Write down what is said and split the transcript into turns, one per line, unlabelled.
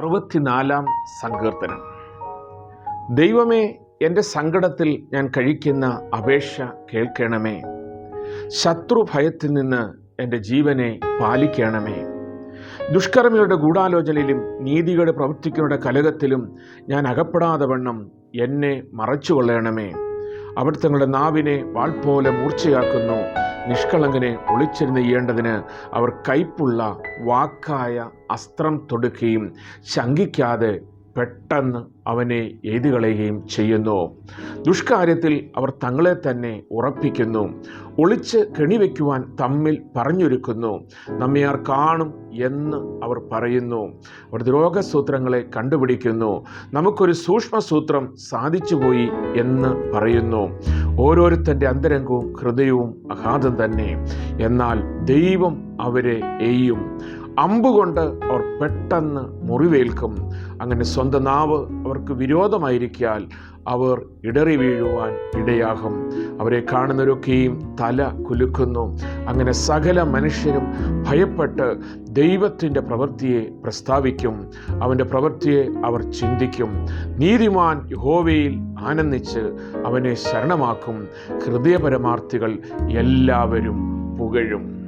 അറുപത്തിനാലാം സങ്കീർത്തനം. ദൈവമേ എന്റെ സങ്കടത്തിൽ ഞാൻ കഴിക്കുന്ന അപേക്ഷ കേൾക്കണമേ. ശത്രു ഭയത്തിൽ നിന്ന് എന്റെ ജീവനെ പാലിക്കണമേ. ദുഷ്കർമ്മികളുടെ ഗൂഢാലോചനയിലും നീതികളുടെ പ്രവർത്തിക്കുന്നവരുടെ കലകത്തിലും ഞാൻ അകപ്പെടാതെ വണ്ണം എന്നെ മറച്ചുകൊള്ളണമേ. തങ്ങളുടെ നാവിനെ വാൾ പോലെ മൂർച്ചയാക്കുന്നു. നിഷ്കളങ്കനെ ഒളിച്ചിരുന്ന് ചെയ്യേണ്ടതിന് അവർ കയ്പുള്ള വാക്കായ അസ്ത്രം തൊടുക്കുകയും ശങ്കിക്കാതെ പെട്ടെന്ന് അവനെ എഴുതി കളയുകയും ചെയ്യുന്നു. ദുഷ്കാര്യത്തിൽ അവർ തങ്ങളെ തന്നെ ഉറപ്പിക്കുന്നു. ഒളിച്ച് കെണിവെക്കുവാൻ തമ്മിൽ പറഞ്ഞൊരുക്കുന്നു. നമ്മയാർ കാണും എന്ന് അവർ പറയുന്നു. അവർ ദ്രോഗസൂത്രങ്ങളെ കണ്ടുപിടിക്കുന്നു. നമുക്കൊരു സൂക്ഷ്മസൂത്രം സാധിച്ചുപോയി എന്ന് പറയുന്നു. ഓരോരുത്തന്റെ അന്തരംഗവും ഹൃദയവും അഗാധം തന്നെ. എന്നാൽ ദൈവം അവരെ എയ്യും. അമ്പുകൊണ്ട് അവർ പെട്ടെന്ന് മുറിവേൽക്കും. അങ്ങനെ സ്വന്തം നാവ് അവർക്ക് വിരോധമായിരിക്കാൽ അവർ ഇടറി വീഴുവാൻ ഇടയാകും. അവരെ കാണുന്നവരൊക്കെയും തല കുലുക്കുന്നു. അങ്ങനെ സകല മനുഷ്യരും ഭയപ്പെട്ട് ദൈവത്തിന്റെ പ്രവൃത്തിയെ പ്രസ്താവിക്കും. അവന്റെ പ്രവൃത്തിയെ അവർ ചിന്തിക്കും. നീതിമാൻ യഹോവയിൽ ആനന്ദിച്ച് അവനെ ശരണമാക്കും. ഹൃദയപരമാർത്ഥികൾ എല്ലാവരും പുകഴും.